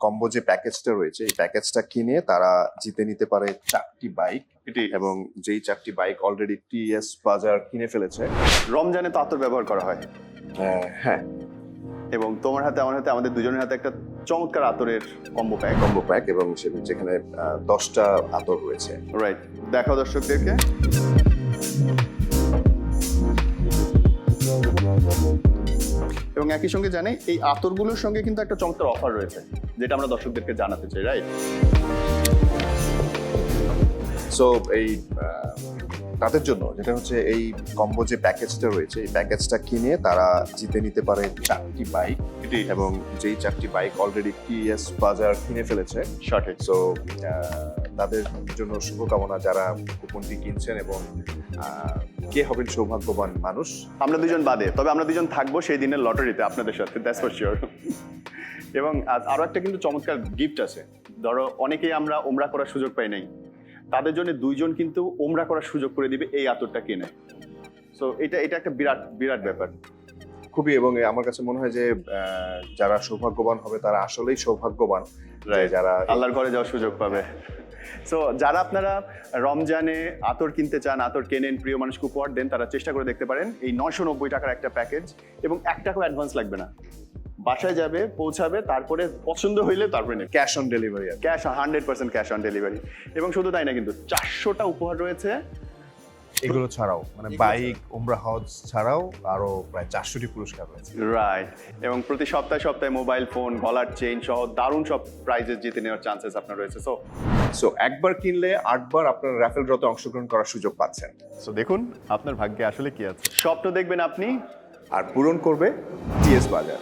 Combo যে প্যাকেজটা রয়েছে এই প্যাকেজটা কিনে তারা জিতে নিতে পারে চারটি বাইক এটি এবং যেই চারটি বাইক অলরেডি টিএস বাজার কিনে ফেলেছে। রমজানে তো আতর ব্যবহার করা হয়। আহ, হ্যাঁ। এবং তোমার হাতে আমার হাতে আমাদের দুজনের হাতে একটা চমৎকার আতরের কম্বো প্যাক কম্বো প্যাক এবং যেখানে দশটা আতর রয়েছে। রাইট দেখাও দর্শকদেরকে। এবং একই সঙ্গে জানে এই আতরগুলোর সঙ্গে কিন্তু একটা চমৎকার অফার রয়েছে যেটা আমরা দর্শকদেরকে জানাতে চাই রাইট সো এই তাদের জন্য যেটা হচ্ছে এই কম্বো যে প্যাকেজটা রয়েছে এই প্যাকেজটা কিনে তারা জিতে নিতে পারে চারটি বাইক এবং যেই চারটি বাইক অলরেডি টিএস বাজার কিনে ফেলেছে। সঠিক সো তাদের জন্য শুভকামনা যারা কুপনটি কিনছেন এবং কে হবেন সৌভাগ্যবান মানুষ? আমরা দুজন বাদে, তবে আমরা দুজন থাকব সেই দিনের লটারিতে আপনাদের সাথে দ্যাটস ফর শিওর এবং আজ আরও একটা কিন্তু চমৎকার গিফট আছে। ধরো, অনেকেই আমরা ওমরা করার সুযোগ পাই নাই। তাদের জন্য দুইজন কিন্তু ওমরা করার সুযোগ করে দিবে এই আতরটা কিনে। সো এটা এটা একটা বিরাট বিরাট ব্যাপার। খুবই এবং আমার কাছে মনে হয় যে যারা সৌভাগ্যবান হবে তারা আসলেই সৌভাগ্যবান। যারা আল্লাহর ঘরে যাওয়ার সুযোগ পাবে। সো যারা আপনারা রমজানে আতর কিনতে চান আতর কেনেন প্রিয় মানুষকে উপহার দেন তারা চেষ্টা করে দেখতে পারেন। এই নয়শো নব্বই টাকার একটা প্যাকেজ এবং এক টাকাও অ্যাডভান্স লাগবে না। বাসায় যাবে পৌঁছাবে তারপরে পছন্দ হইলে তারপরে নেবে। Cash on delivery cash hundred percent cash on delivery এবং শুধু তাই না কিন্তু চারশোটা উপহার রয়েছে। এগুলো ছাড়াও মানে বাইক উমরা হজ ছাড়াও আরও প্রায় চারশোটি পুরস্কার রয়েছে। রাইট এবং প্রতি সপ্তাহে সপ্তাহে মোবাইল ফোন গলার চেইন সহ দারুণ সব প্রাইজেস জিতে নেওয়ার চান্সেস আপনার রয়েছে। সো সো একবার কিনলে আটবার আপনার র্যাফেল ড্রতে অংশগ্রহণ করার সুযোগ পাচ্ছেন। সো দেখুন আপনার ভাগ্যে আসলে কি আছে। স্বপ্ন দেখবেন আপনি আর পূরণ করবে টিএস বাজার